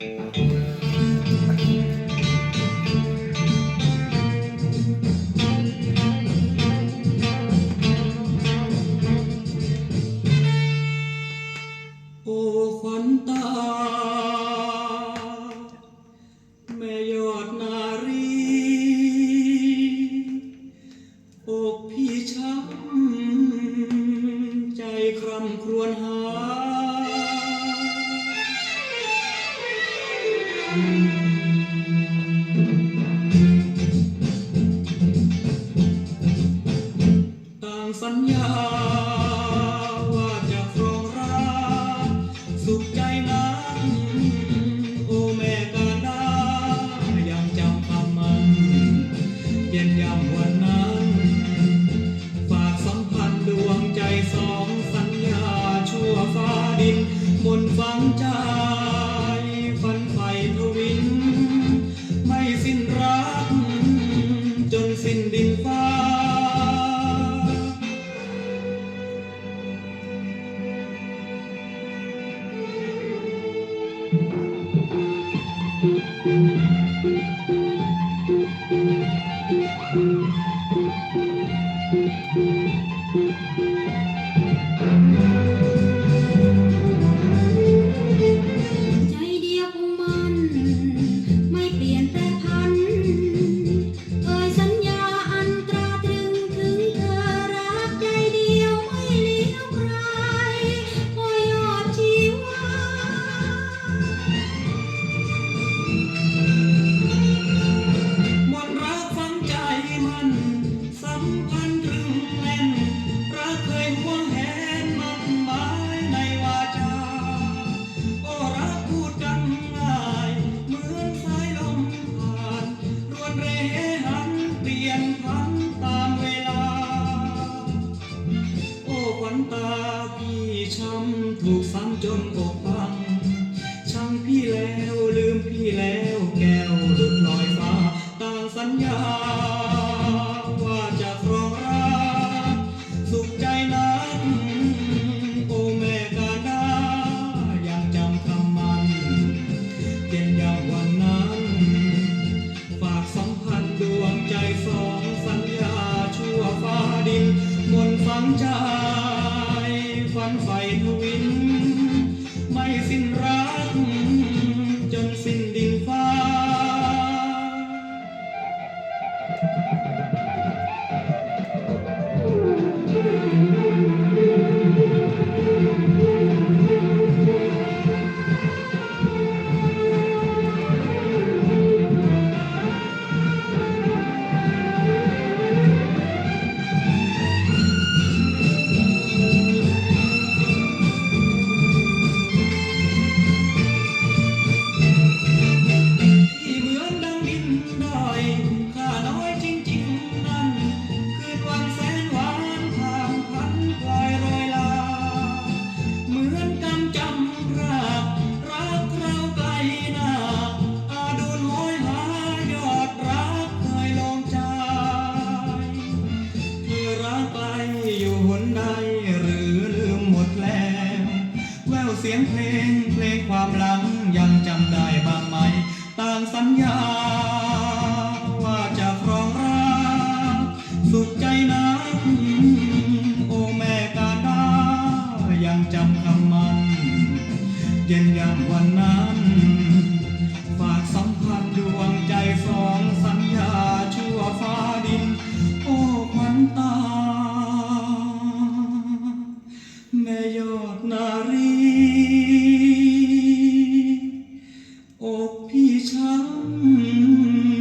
โอ้ขวัญตา แม่ยอดนารี อกพี่ช้ำใจคร่ำครวญหา เย็นยำวันนั้น ฝากสัมพันธ์ดวงใจสองสัญญาชั่วฟ้าดินบนฝังใจฝันไฟทวิน ไม่สิ้นรัก จนสิ้นดิน ้ำถูกซ้ำจนอกพังช่างพี่แล้วลืมพี่แล้วแก้วหลุดลอยฟ้าต่างสัญญา ว่าจะครองรักสุขใจนักโอแม่กาดายังจำคำมันเย็นยามวันนั้น ฝากสัมพันธ์ดวงใจสองสัญญาชั่วฟ้าดินมนต์ฝังใจ ฝันไฟทวิน ไม่สิ้นรักินดอยข้าน้อยจริงๆนั่น คืนวันแสนหวานผ่านพันพลอยโรยลา เหมือนกำจำรากรักเราไกลหน้าอาดูนโหยหายอดรักเคยลงใจเธอรักไปอยู่หนใดหรือลืมหมดแล้ว แววเสียงเพลงเพลงความหลังยังจำได้บ้างไหม ต่างสัญญา ว่าจะครองรักสุขใจนักโอแม่กาดายังจำคำมัน เย็นยามวันนั้น กพี่ช้ำ